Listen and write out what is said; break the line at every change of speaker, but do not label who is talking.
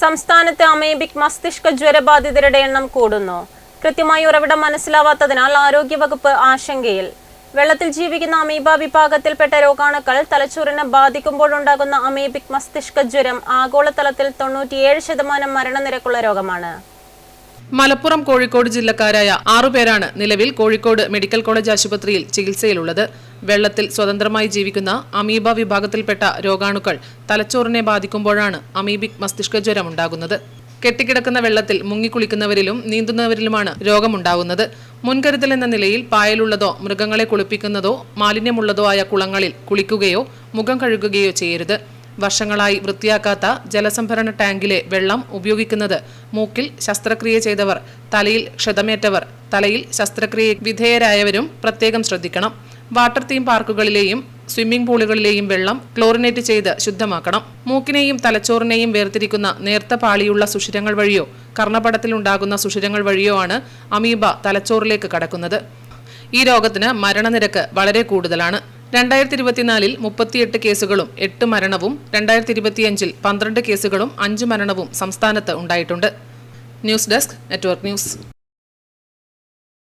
സംസ്ഥാനത്ത് അമേബിക് മസ്തിഷ്ക ജ്വരബാധിതരുടെ എണ്ണം കൂടുന്നു. കൃത്യമായി ഉറവിടം മനസ്സിലാവാത്തതിനാൽ ആരോഗ്യവകുപ്പ് ആശങ്കയിൽ. വെള്ളത്തിൽ ജീവിക്കുന്ന അമീബ വിഭാഗത്തിൽപ്പെട്ട രോഗാണുക്കൾ തലച്ചോറിനെ ബാധിക്കുമ്പോഴുണ്ടാകുന്ന അമേബിക് മസ്തിഷ്ക ജ്വരം ആഗോളതലത്തിൽ തൊണ്ണൂറ്റിയേഴ് ശതമാനം മരണനിരക്കുള്ള രോഗമാണ്.
മലപ്പുറം കോഴിക്കോട് ജില്ലക്കാരായ ആറുപേരാണ് നിലവിൽ കോഴിക്കോട് മെഡിക്കൽ കോളേജ് ആശുപത്രിയിൽ ചികിത്സയിലുള്ളത്. വെള്ളത്തിൽ സ്വതന്ത്രമായി ജീവിക്കുന്ന അമീബ വിഭാഗത്തിൽപ്പെട്ട രോഗാണുക്കൾ തലച്ചോറിനെ ബാധിക്കുമ്പോഴാണ് അമീബിക് മസ്തിഷ്ക ജ്വരം ഉണ്ടാകുന്നത്. കെട്ടിക്കിടക്കുന്ന വെള്ളത്തിൽ മുങ്ങിക്കുളിക്കുന്നവരിലും നീന്തുന്നവരിലുമാണ് രോഗമുണ്ടാകുന്നത്. മുൻകരുതൽ എന്ന നിലയിൽ പായലുള്ളതോ മൃഗങ്ങളെ കുളിപ്പിക്കുന്നതോ മാലിന്യമുള്ളതോ ആയ കുളങ്ങളിൽ കുളിക്കുകയോ മുഖം കഴുകുകയോ ചെയ്യരുത്. വർഷങ്ങളായി വൃത്തിയാക്കാത്ത ജലസംഭരണ ടാങ്കിലെ വെള്ളം ഉപയോഗിക്കുന്നത് മൂക്കിൽ ശസ്ത്രക്രിയ ചെയ്തവർ തലയിൽ ക്ഷതമേറ്റവർ തലയിൽ ശസ്ത്രക്രിയ വിധേയരായവരും പ്രത്യേകം ശ്രദ്ധിക്കണം. വാട്ടർ തീം പാർക്കുകളിലെയും സ്വിമ്മിംഗ് പൂളുകളിലെയും വെള്ളം ക്ലോറിനേറ്റ് ചെയ്ത് ശുദ്ധമാക്കണം. മൂക്കിനെയും തലച്ചോറിനെയും വേർതിരിക്കുന്ന നേർത്ത പാളിയുള്ള സുഷിരങ്ങൾ വഴിയോ കർണപടത്തിലുണ്ടാകുന്ന സുഷിരങ്ങൾ വഴിയോ ആണ് അമീബ തലച്ചോറിലേക്ക് കടക്കുന്നത്. ഈ രോഗത്തിന് മരണനിരക്ക് വളരെ കൂടുതലാണ്. രണ്ടായിരത്തി ഇരുപത്തിനാലിൽ മുപ്പത്തിയെട്ട് കേസുകളും എട്ട് മരണവും രണ്ടായിരത്തി ഇരുപത്തിയഞ്ചിൽ പന്ത്രണ്ട് കേസുകളും അഞ്ച് മരണവും സംസ്ഥാനത്ത് ഉണ്ടായിട്ടുണ്ട്. News desk network news.